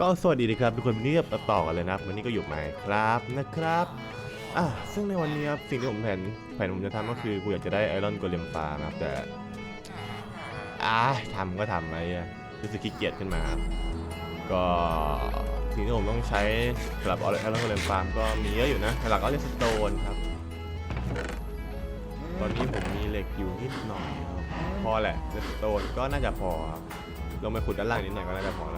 ก็สวัสดีนะครับทุกคนวันนี้ก็ต่อกันเลยนะครับวันนี้ก็อยู่ใหม่ครับนะครับอะซึ่งในวันนี้ครับสิ่งที่ผมแผนแผนผมจะทำก็คือกูอยากจะได้ไอรอนโกเลมฟาร์มครับแต่อ่าทำก็ทำไปอะรู้สึกขี้เกียจขึ้นมาครับก็สิ่งที่ผมต้องใช้สำหรับไอรอนโกเลมฟาร์มก็มีเยอะอยู่นะหลักก็เลสโตนครับตอนนี้ผมมีเหล็กอยู่นิดหน่อยครับพอแหละเลสโตนก็น่าจะพอครับลงไปขุดด้านล่างนิดหน่อยก็น่าจะพอแล้ว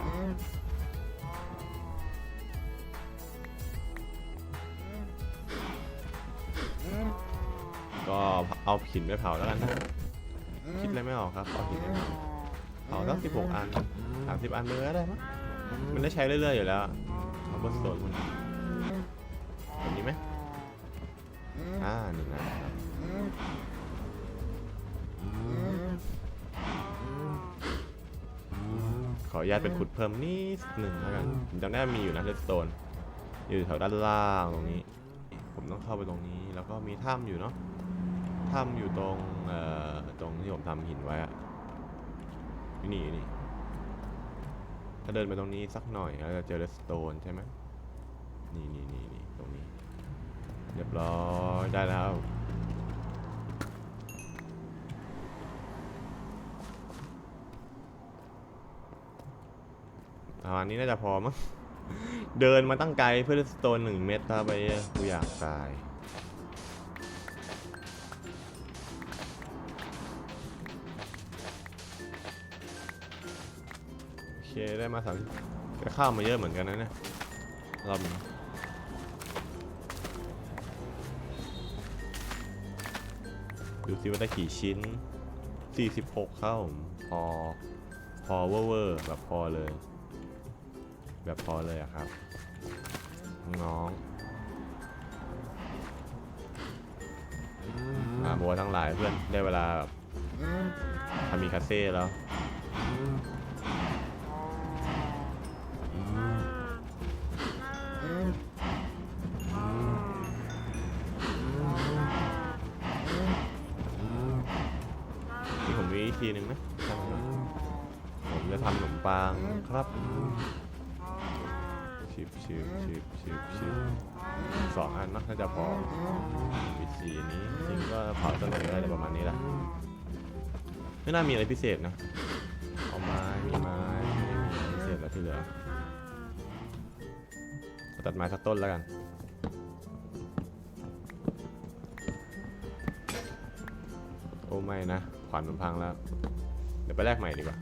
ก็เอาหินไปเผาแล้วกันนะคิดอะไรไม่ออกครับเอาหินไปเผาเผาตั้งสิบหกอันสามสิบอันเลยก็ได้มั้งมันได้ใช้เรื่อยๆอยู่แล้วเอาบนโซนมันแบบนี้ไหมอ่านี่นะครับขออนุญาตเป็นขุดเพิ่มนิดหนึ่งแล้วกันผมจำได้ว่ามีอยู่นะเลสโตนอยู่แถวด้านล่างตรงนี้ ผมต้องเข้าไปตรงนี้ แล้วก็มีถ้ำอยู่เนาะ ถ้ำอยู่ตรงเอ่อตรงที่ผมทำหินไว้อะอยู่นี่อยู่นี่ ถ้าเดินไปตรงนี้สักหน่อยเราจะเจอเรสโตนใช่ไหมนี่นี่นี่นี่ตรงนี้ เรียบร้อยได้แล้วประมาณนี้น่าจะพอมั้ง เดินมาตั้งไกลเพื่อสโตนหนึ่งเม็ดถ้าไปกูอยากตาย ได้มาสามแต่ข้าวมาเยอะเหมือนกันนะเนี่ยรอบนี้ดูซิว่าได้กี่ชิ้น 46 เข้า พอ พอเวอร์แบบพอเลย แบบพอเลยอะครับ น้องอาบัวทั้งหลายเพื่อนได้เวลาแบบทำมีคาเซ่แล้ว ครับ ชิบชิบชิบชิบชิบสองอันนะน่าจะพอวิธีนี้จริงก็เผาต้นไหนก็ได้ประมาณนี้แหละไม่น่ามีอะไรพิเศษนะ เอาไม้มีไม้ไม่มีอะไรพิเศษแล้วที่เหลือตัดไม้สักต้นแล้วกันโอ้ไม่นะขวานมันพังแล้ว เดี๋ยวไปแลกใหม่ดีกว่า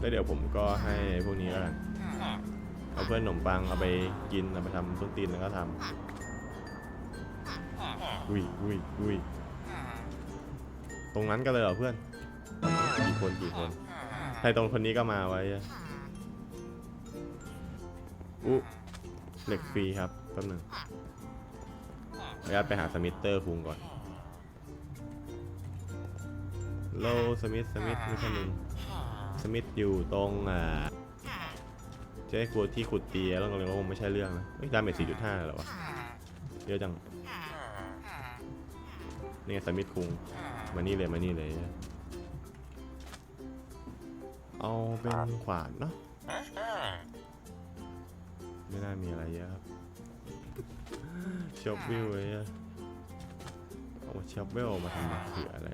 แล้วเดี๋ยวผมก็ให้พวกนี้แล้วกัน เอาเพื่อนขนมปังเอาไปกินเอาไปทำส้นตีนแล้วก็ทำอุ้ยอุ้ยอุ้ยตรงนั้นก็เลยเหรอเพื่อน กี่คนกี่คนใครตรงคนนี้ก็มาไว้อะอุ๊เหล็กฟรีครับแป๊บหนึงขออนุญาตไปหาสมิธเตอร์คุงก่อน โลสมิธสมิธไม่ใช่มึง สมิธอยู่ตรงอ่าเจ๊กลัวที่ขุดเตียแล้วก็เลยว่าคงไม่ใช่เรื่องนะเฮ้ยดาเมจสี่จุดห้าเหรอวะเยอะจังนี่ไงสมิธคุงมานี่เลยมานี่เลย เอาเป็นขวานเนาะไม่น่ามีอะไรเยอะครับชอปวิวเลยอะเอาชอปเวลมาทำมะเขืออะไร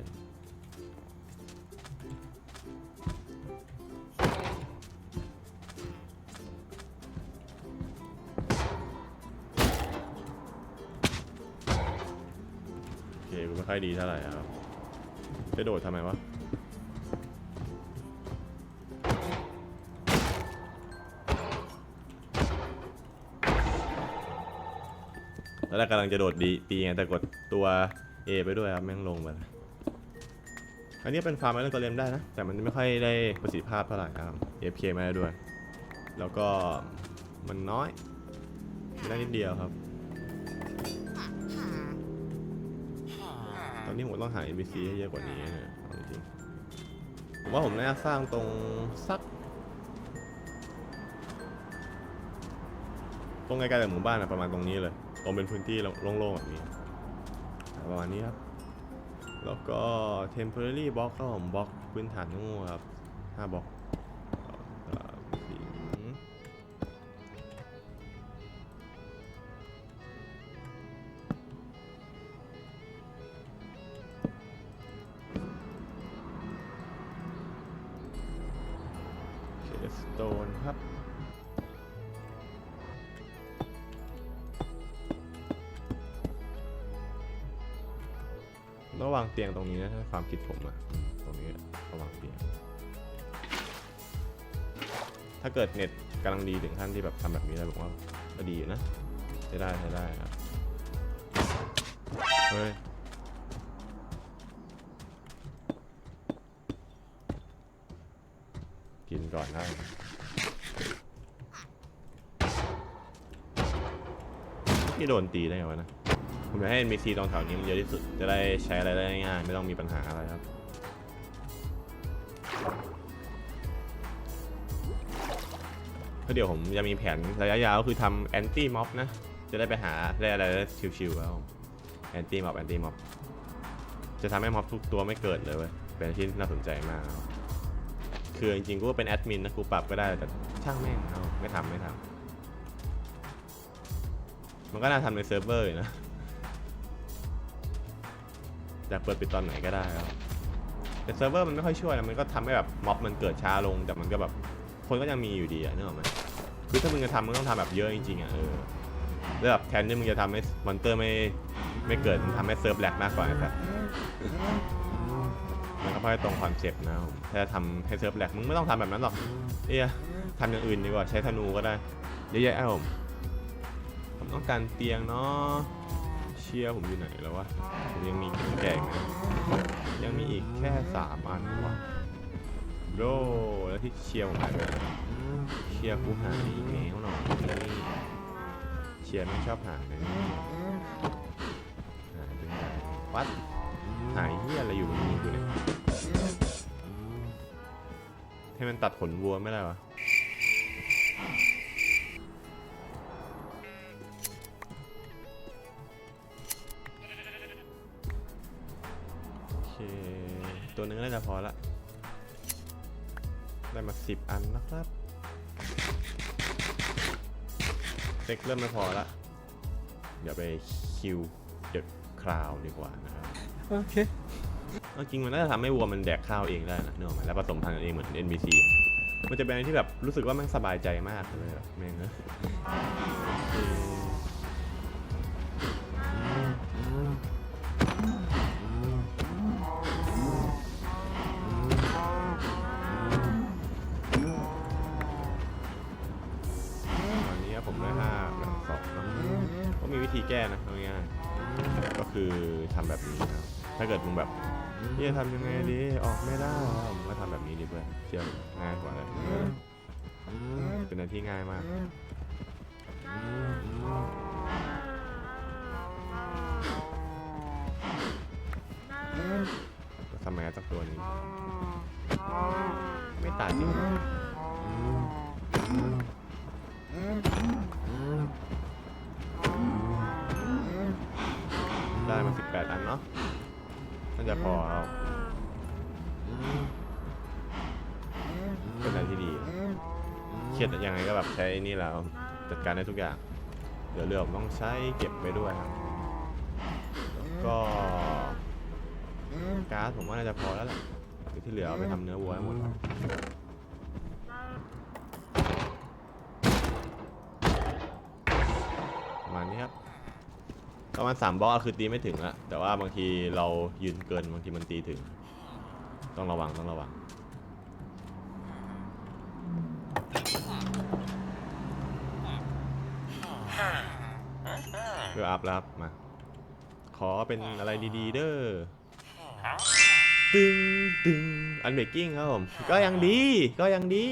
อยดีเท่าไหร่ครับ จะโดดทำไมวะ แล้วแรกกำลังจะโดดดีตีไงแต่กดตัว A ไปด้วยครับ แม่งลงไปอันนี้เป็นฟาร์มไอรอนกอเลมได้นะ แต่มันไม่ค่อยได้ประสิทธิภาพเท่าไหร่ครับ AFK ไม่ได้ด้วย แล้วก็มันน้อยไม่ได้นิดเดียวครับ ตอนนี้ผมต้องหา NPC ให้เยอะกว่านี้นะเอาจริงๆผมว่าผมน่าจะสร้างตรงสัก ตรงใกล้ๆกับหมู่บ้านนะประมาณตรงนี้เลย ตรงเป็นพื้นที่โล่งๆแบบนี้ ประมาณนี้ครับ แล้วก็ temporary block ก็ผมบล็อกพื้นฐานงูครับ5บล็อก เดสโตนครับ ระวางเตียงตรงนี้นะถ้าความคิดผมอะตรงนี้ระวางเตียง ถ้าเกิดเน็ตกำลังดีถึงขั้นที่แบบทำแบบนี้ได้ผมว่าก็ดีอยู่นะใช้ได้ใช้ได้ครับ เฮ้ย ก่อนได้ที่โดนตีได้ไงวะนะ ผมจะให้ NPC ตรงแถวนี้มันเยอะที่สุด จะได้ใช้อะไรได้ง่าย ไม่ต้องมีปัญหาอะไรครับ ก็เดี๋ยวผมจะมีแผนระยะยาวคือทำแอนตี้ม็อบนะ จะได้ไปหาได้อะไรได้ชิวๆแล้วแอนตี้ม็อบแอนตี้ม็อบจะทำให้ม็อบทุกตัวไม่เกิดเลยเว้ย เป็นที่น่าสนใจมากครับ คือจริงๆกูเป็นแอดมินนะกูปรับก็ได้แต่ช่างแม่งเอาไม่ทำไม่ทำมันก็น่าทำในเซิร์ฟเวอร์นะอยากเปิดปิดตอนไหนก็ได้ครับแต่เซิร์ฟเวอร์มันไม่ค่อยช่วยนะมันก็ทำให้แบบม็อบมันเกิดช้าลงแต่มันก็แบบคนก็ยังมีอยู่ดีอะนึกออกไหมคือถ้ามึงจะทำมึงต้องทำแบบเยอะจริงๆอะเออแล้วแบบแทนที่มึงจะทำให้มอนเตอร์ไม่ไม่เกิดมึงทำให้เซิร์ฟแหลกมากกว่านะครับ มันก็ค่อยตรงคอนเซ็ปต์นะผมถ้าจะทำให้เซิร์ฟแหลกมึงไม่ต้องทำแบบนั้นหรอกเอ้ยทำอย่างอื่นดีกว่าใช้ธนูก็ได้เยอะแยะครับผมผมต้องการเตียงเนาะเชียร์ผมอยู่ไหนแล้ววะผมยังมีแก่งนะยังมีอีกแค่สามอันวะโดแล้วที่เชียร์ผมหายไปเชียร์กูหายอีกแล้วหน่อยนี่เชียร์ไม่ชอบหายเลยนี่หายไปไหนวัด หายเฮี้ยอะไรอยู่บนนี้กูเนี่ยให้มันตัดขนวัวไม่ได้วะโอเค ตัวนึงน่าจะพอละ ได้มาสิบอันนะครับเซ็กเริ่มไม่พอละ เดี๋ยวไปคิวเดอะคราวดีกว่านะครับ โอเคเอาจริงมันน่าจะทำให้วัวมันแดกข้าวเองได้นะเนอะแล้วผสมพันธุ์กันเองเหมือน NPC มันจะเป็นอะไรที่แบบรู้สึกว่าม่งสบายใจมากเลยแบบแม่งเนะเออตอนนี้ผมได้ห้าสองก็มีวิธีแก้นะง่ายๆก็คือทำแบบนี้นะครับ ถ้าเกิดมึงแบบเฮียทำยังไงดีออกไม่ได้มึงก็ทำแบบนี้ดีเพื่อนเชื่อง่ายกว่าเลยเป็นอะไรที่ง่ายมากทำไมต้องตัวนี้ ไม่ตัดจริได้มา 18 อันเนาะ น่าจะพอเอาเป็นอะไรที่ดีเครียดยังไงก็แบบใช้นี่แล้วจัดการได้ทุกอย่างเดี๋ยวเรื่องผมต้องใช้เก็บไปด้วยครับก็ก๊าซผมว่าน่าจะพอแล้วแหละที่เหลือเอาไปทำเนื้อวัวให้หมดประมาณนี้ครับ ประมาณสามบล็อกคือตีไม่ถึงอะแต่ว่าบางทีเรายืนเกินบางทีมันตีถึง ต้องระวังต้องระวัง เพื่ออัพแล้วครับมา ขอเป็นอะไรดีๆ เด้อตึงตึงอันเบรกกิ้งครับผมก็ยังดีก็ยังดี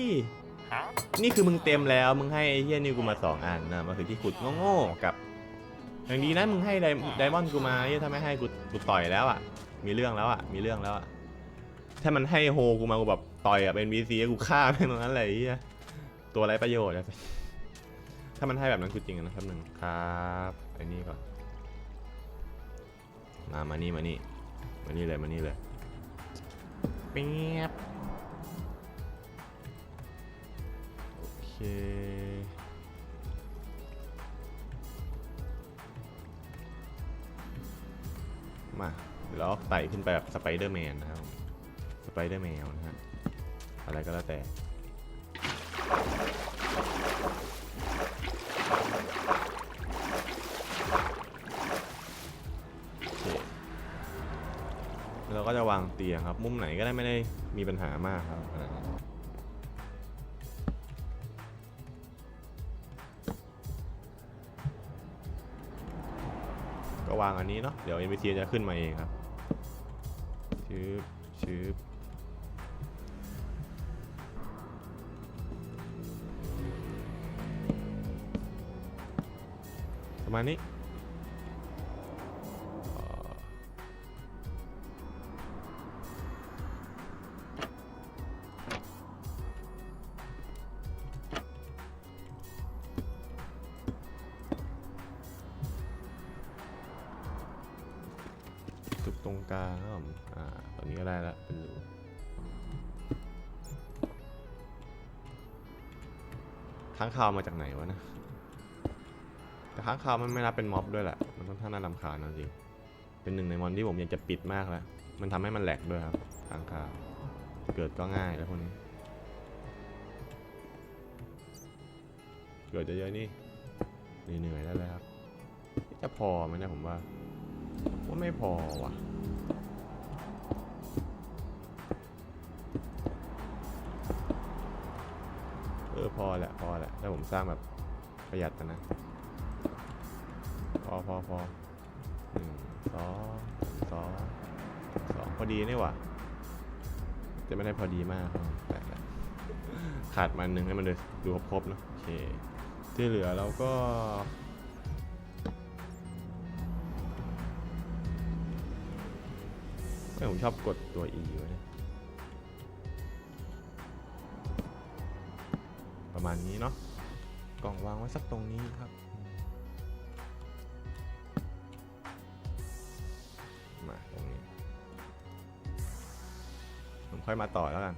นี่คือมึงเต็มแล้วมึงให้ไอเฮียนิวกูมาสองอันนะมาคือที่ขุดโง่ๆกับ อย่างดีนะมึงให้ไดไดมอนด์กูมาเฮียถ้าไม่ให้กูกูต่อยแล้วอะ มีเรื่องแล้วอะ มีเรื่องแล้วอะ ถ้ามันให้โฮกูมากูแบบต่อยอะเป็นบีซีกูฆ่าแม่งตรงนั้นเลยไอ้เฮียตัวไรประโยชน์อะถ้ามันให้แบบนั้นกูจริงนะครับหนึ่งครับไอ้นี่ก่อน มา มานี่ มานี่ มานี่เลย มานี่เลยเปียบโอเค มาเดี๋ยวเราไต่ขึ้นไปแบบสไปเดอร์แมนนะครับสไปเดอร์แมนนะฮะอะไรก็แล้วแต่เคเราก็จะวางเตียงครับ มุมไหนก็ได้ไม่ได้มีปัญหามากครับ อันนี้เนาะเดี๋ยว NPC จะขึ้นมาเองครับชืบชืบประมาณนี้ ค้าวมาจากไหนวะนะ แต่ค้างคาวมันไม่นับเป็นม็อบด้วยแหละ มันต้องท่าน่ารำคาญจริง เป็นหนึ่งในมอนที่ผมอยากจะปิดมากแล้ว มันทำให้มันแหลกด้วยครับค้างคาว เกิดก็ง่ายแล้วพวกนี้ เกิดเยอะๆนี่เหนื่อยๆแล้วเลยครับ จะพอไหมนะผมว่า ว่าไม่พอว่ะ ออพอแหละพอแหละแล้วผมสร้างแบบประหยัดนะนะ พอพอพอหนึ่งสองสองสองพอดีนี่หว่า จะไม่ได้พอดีมากแต่ขาดมันหนึ่งให้มันดูดูครบๆเนอะโอเค ที่เหลือเราก็ไม่ผมชอบกดตัว E ไว้เนี่ย ประมาณนี้เนาะกล่องวางไว้สักตรงนี้ครับ มาตรงนี้ ผมค่อยมาต่อแล้วกัน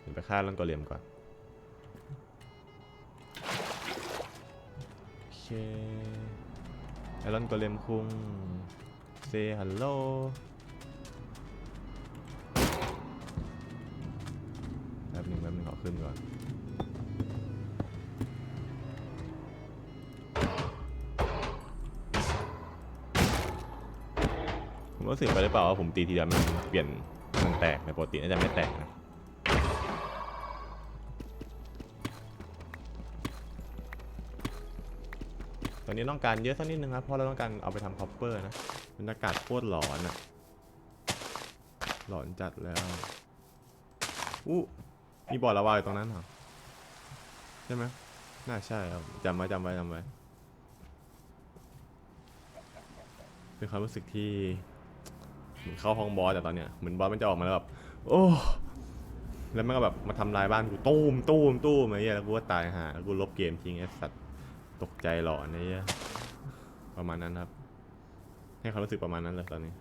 เดี๋ยวไปฆ่าลันตัวเลียมก่อนโอเคไอรอนตัวเลียมคุงเซฮัลโหล ขึ้นก่อน ผมรู้สึกไปหรือเปล่าว่าผมตีทีเดียวมันเปลี่ยนมันแตกในปกติน่าจะไม่แตกนะตอนนี้ต้องการเยอะสักนิดนึงครับเพราะเราต้องการเอาไปทำคอปเปอร์นะบรรยากาศโคตรหลอนอะหลอนจัดแล้วอู้ มีบ่อละวายอยู่ตรงนั้นเหรอใช่ไหมน่าใช่ครับจำไว้จำไว้จำไว้เป็นความรู้สึกที่เหมือนเข้าห้องบอสแต่ตอนเนี้ยเหมือนบอสมันจะออกมาแล้วแบบโอ้แล้วมันก็แบบมาทำลายบ้านกูตู้มตู้มตู้มไอ้เหี้ยแล้วกูก็ตายห่าแล้วกูลบเกมทิ้งไอ้สัตว์ตกใจหลอนไอ้เหี้ยประมาณนั้นครับ ให้ความรู้สึกประมาณนั้นเลยตอนนี้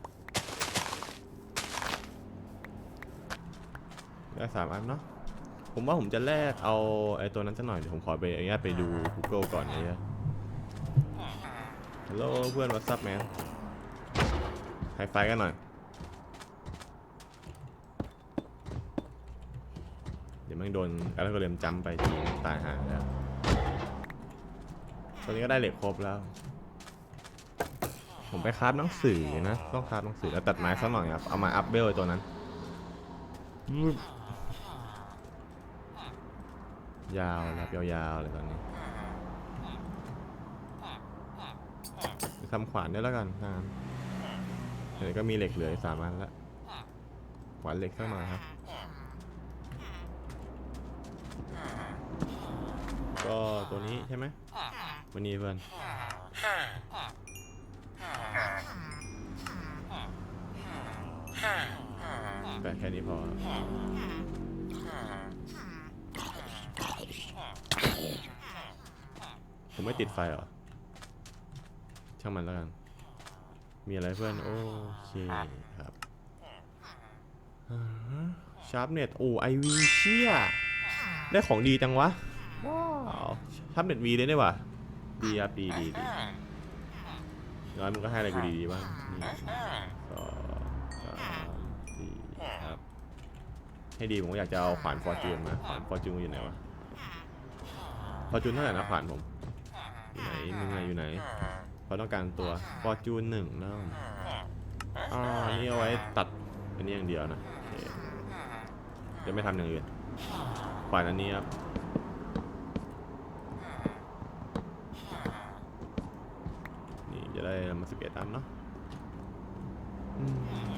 ได้สามอันเนาะ ผมว่าผมจะแลกเอาไอ้ตัวนั้นสักหน่อยเดี๋ยวผมขอไปอนุญาตไปดู Google ก่อนไอ้เหี้ยฮัลโหลเพื่อน what's up man ไฮไฟกันหน่อย เดี๋ยวมันโดนอะไรก็เรียมจำไปทีตายหาแล้ว ตอนนี้ก็ได้เหล็กครบแล้ว ผมไปคราฟหนังสือนะ ต้องคราฟหนังสือแล้วตัดไม้สักหน่อยครับ เอามาอัพเบลตัวนั้น ยาวแล้วยาวๆเลยตอนนี้ไปทำขวานได้แล้วกันนะเดี๋ยวก็มีเหล็กเหลืออีกสามอันละขวานเหล็กสักหน่อยครับ ก็ตัวนี้ใช่ไหมวันนี้เพื่อนแปะแค่นี้พอ ผมไม่ติดไฟเหรอ ช่างมันแล้วกัน มีอะไรเพื่อน โอเคครับชาร์ปเน็ตโอ้ไอวีเชี่ยได้ของดีจังวะ ว้าวชาร์ปเน็ตวีเลยได้วะดีครับดีดีดีน้อยมึงก็ให้อะไรกูดีๆบ้างนี่สองสามสี่ครับ ให้ดีผมก็อยากจะเอาขวานฟอร์จูนมา ขวานฟอร์จูนอยู่ไหนวะ อร์จูนเท่าไหร่นะขวานผมอยู่ไหนมึงอะอยู่ไหนเพราะต้องการตัวฟอร์จูนหนึ่งนะอ่านี่เอาไว้ตัดอันนี้อย่างเดียวนะโอเคจะไม่ทำอย่างอื่นขวานอันนี้ครับนี่จะได้มาสิบเอ็ดอันเนาะอืม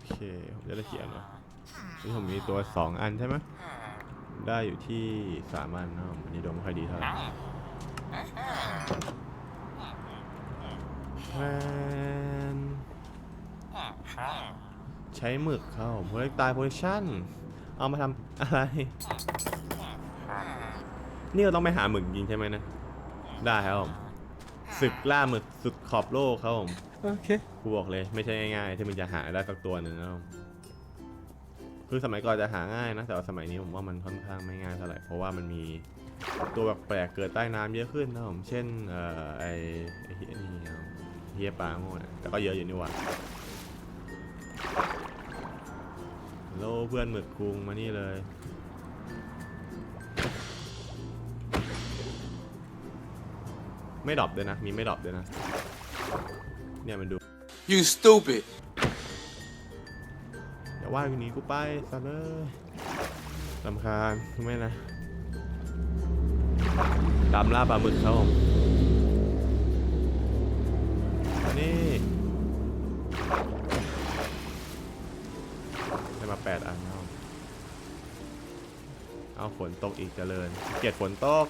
โอเค ผมจะได้ เขียนว่านี่ผมมีตัวสองอันใช่ไหมได้อยู่ที่สามอันนะอันนี้ดวงไม่ค่อยดีเท่าไหร่แทนใช้หมึกเข้าโพลิตายโพลิชั่น เอามาทำอะไร นี่เราต้องไปหาหมึกจริงใช่ไหมนะ ได้ครับผมศึกล่าหมึกสุดขอบโลกครับผม โอเค กูบอกเลยไม่ใช่ง่ายๆ ที่มันจะหาได้สักตัวหนึ่งนะครับ คือสมัยก่อนจะหาง่ายนะแต่สมัยนี้ผมว่ามันค่อนข้างไม่ง่ายเท่าไหร่เพราะว่ามันมีตัวแปลกๆเกิดใต้น้ำเยอะขึ้นนะครับผมเช่นเอ่อไอไอเฮียนี่เฮียปลาโง่นะแต่ก็เยอะอยู่นี่หว่าโลเพื่อนหมึกคุงมานี่เลยไม่ดรอปด้วยนะ มีไม่ดรอปด้วยนะ เนี่ยมันดู you stupid อย่าว่าอย่นี้กูไปสัตว์เลยลำคาญไหมนะตามล่าปลาหมึกครับผมมานี่ได้มาแปดอันแล้วเอาฝนตกอีกเจริญเกลียดฝนตก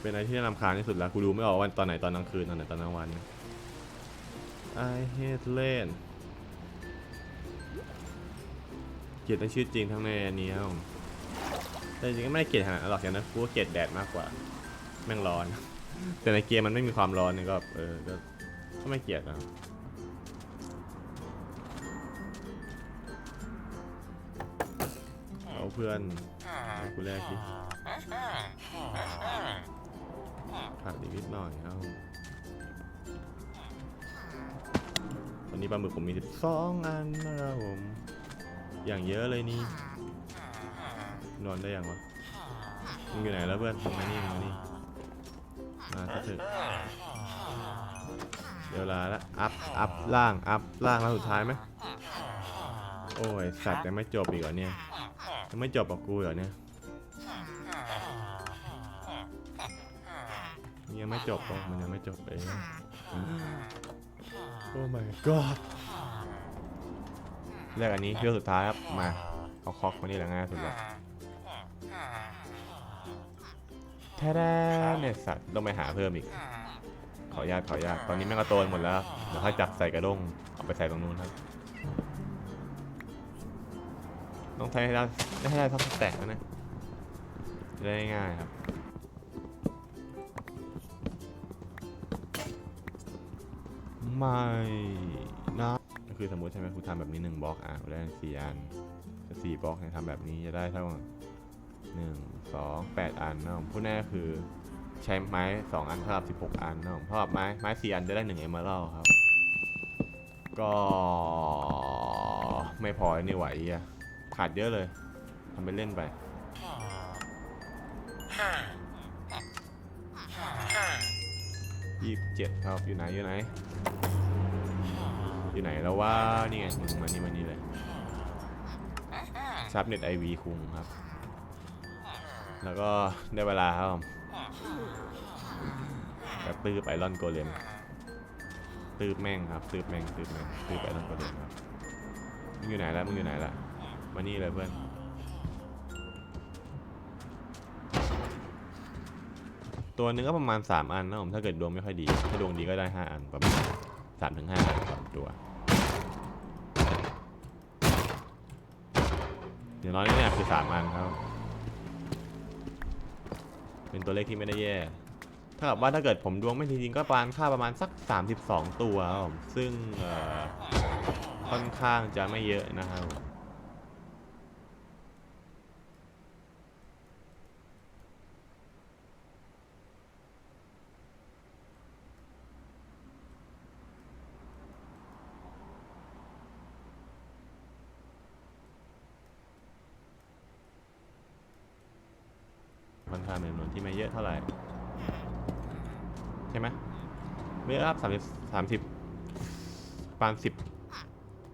เป็นอะไรที่น่ารำคาญที่สุดแล้วกูดูไม่ออกว่าตอนไหนตอนกลางคืนตอนไหนตอนกลางวัน I hate rain เกลียดทั้งชื่อจริงทั้งในอันนี้ครับผมแต่จริงก็ไม่ได้เกลียดขนาดนั้นหรอกอย่างนั้นกูก็เกลียดแดดมากกว่า แม่งร้อน แต่ในเกมมันไม่มีความร้อนเนี่ยก็เออก็ก็ไม่เกลียดนะเอาเพื่อนกูแรกดิขาดอีกนิดหน่อยครับวันนี้ปลาหมึกผมมี 12 อันนะครับผม อย่างเยอะเลยนี่นอนได้ยังวะมึงอยู่ไหนแล้วเพื่อนมึงมานี่มึงมานี่มาซะเถอะเดี๋ยวลาละอัพอัพล่างอัพล่างแล้วสุดท้ายไหมโอ้ยสัตว์ยังไม่จบอีกเหรอเนี่ยยังไม่จบกับกูเหรอเนี่ยยังไม่จบหรอกมันยังไม่จบเองโอ้ my god เลือกอันนี้เครื่องสุดท้ายครับ มา เอาคอกมานี่แหละง่ายสุดละแท้ๆเนี่ยสัตว์ต้องไปหาเพิ่มอีก ขออนุญาตขออนุญาตตอนนี้แม่งก็โตนหมดแล้ว เดี๋ยวค่อยจับใส่กระด้ง เอาไปใส่ตรงนู้นครับ ต้องใช้ให้ได้ให้ได้สักแตกนะเนี่ยจะได้ง่ายครับไม่ คือสมมติใช่ไหมคุณทำแบบนี้หนึ่งบล็อกอะได้สี่อันสี่บล็อกเนี่ยทำแบบนี้จะได้เท่าหนึ่งสองแปดอันนะผมพูดแน่คือใช้ไม้สองอันเท่ากับสิบหกอันนะผมเพราะว่าไม้ไม้สี่อันจะได้หนึ่งเอมเมอรัลครับ ก็ไม่พอนี่ไหวอะขาดเยอะเลยทำไปเล่นไปยี่สิบเจ็ดครับอยู่ไหนอยู่ไหน อยู่ไหนแล้วว่านี่ไงมึงมานี่มานี่เลยซับเน็ตไอวีคุงครับ แล้วก็ได้เวลาครับผมกระตือไปรอนโกเลมตืบแม่งครับตืบแม่งตืบแม่งตืบไปรอนโกเลมครับมึงอยู่ไหนแล้วมึงอยู่ไหนละมานี่เลยเพื่อนตัวหนึงก็ประมาณ 3 อันนะผมถ้าเกิดดวงไม่ค่อยดี ถ้าดวงดีก็ได้ 5 อันประมาณ 3ถึง5อันต่อตัว อย่างน้อยเนี่ยคือ3อันครับ เป็นตัวเลขที่ไม่ได้แย่ถ้ากับว่าถ้าเกิดผมดวงไม่ดีจริงๆก็ประมาณค่าประมาณสัก 32 ตัวครับผมซึ่งค่อนข้างจะไม่เยอะนะครับผมค่อนข้างเป็นจำนวน ที่ไม่เยอะเท่าไหร่ ใช่ไหมไม่อัพสามสิบสามสิบประมาณสิบ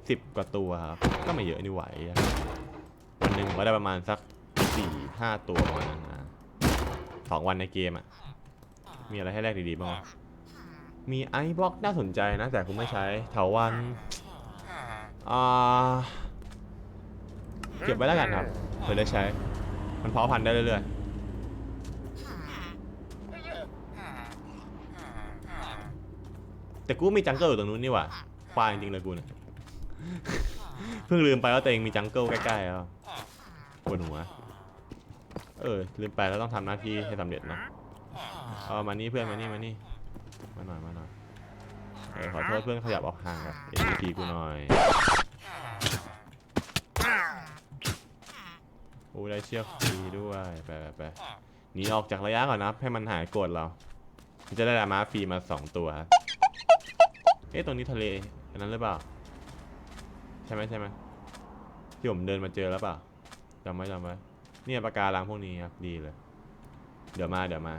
สิบกว่าตัวครับ ก็ไม่เยอะนี่ไหววันหนึ่งผมก็ได้ประมาณสักสี่ห้าตัวประมาณนั้นนะสองวันในเกมอะมีอะไรให้แลกดีๆบ้างมีไอซ์บล็อกน่าสนใจนะ แต่ผมไม่ใช้เถาวันอ่าเก็บไว้แล้วกันครับเผื่อได้ใช้ มันเพาะพันธุ์ได้เรื่อยๆ แต่กูมีจังเกิลอยู่ตรงนู้นนี่หว่าควายจริงๆเลยกูเนี่ยเพิ่งลืมไปว่าตัวเองมีจังเกิลใกล้ๆแล้วปวดหัวเออลืมไปแล้วต้องทำหน้าที่ให้สำเร็จเนาะเอามานี่เพื่อนมานี่มานี่มาหน่อยมาหน่อยเออขอโทษเพื่อนขยับออกห่างกับ MVP กูหน่อยโอ้ได้เชือกฟรีด้วยไปไปไปหนีออกจากระยะก่อนนะให้มันหายโกรธเราจะได้ดามาฟรีมาสองตัว เอ๊ะตรงนี้ทะเลอันนั้นหรือเปล่า ใช่ไหมใช่ไหมที่ผมเดินมาเจอแล้วเปล่าจำไว้จำไว้เนี่ยปากการังพวกนี้ครับดีเลย เดี๋ยวมาเดี๋ยวมา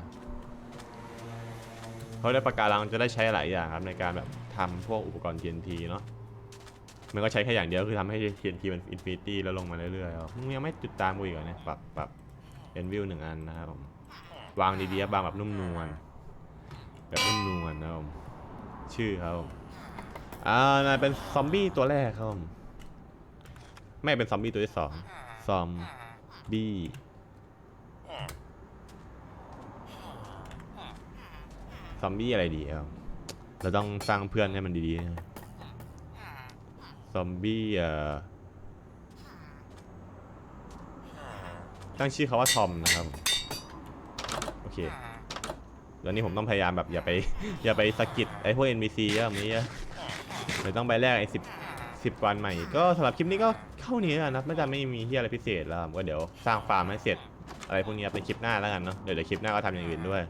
เขาได้ปากการังจะได้ใช้หลายอย่างครับในการแบบทำพวกอุปกรณ์ TNT เนาะมันก็ใช้แค่อย่างเดียวคือทำให้ TNT มันอินฟินิตี้แล้วลงมาเรื่อยๆครับมึงยังไม่ติดตามกูอีกเหรอเนี่ยปรับปรับเป็นวิวหนึ่งอันนะครับผมวางดีๆบวางแบบนุ่มนวลแบบนุ่มนวลนะครับผมชื่อเขา อ่านายเป็นซอมบี้ตัวแรกครับผมไม่เป็นซอมบี้ตัวที่สองซอมบี้ซอมบี้อะไรดีครับเราต้องสร้างเพื่อนให้มันดีๆซอมบี้เอ่อตั้งชื่อเขาว่าทอมนะครับโอเคแล้วนี้ผมต้องพยายามแบบอย่าไปอย่าไปสะกิดไอ้พวก NPC เยอะแบบนี้ เดี๋ยวต้องไปแลกไอ้สิบสิบวันใหม่ ก็สำหรับคลิปนี้ก็เข้านี้แล้วกันะไม่จะไม่มีที่อะไรพิเศษแล้วครับก็เดี๋ยวสร้างฟาร์มให้เสร็จอะไรพวกนี้ในคลิปหน้าแล้วกันเนาะเดี๋ยวเดี๋ยวคลิปหน้าก็ทำอย่างอื่นด้วย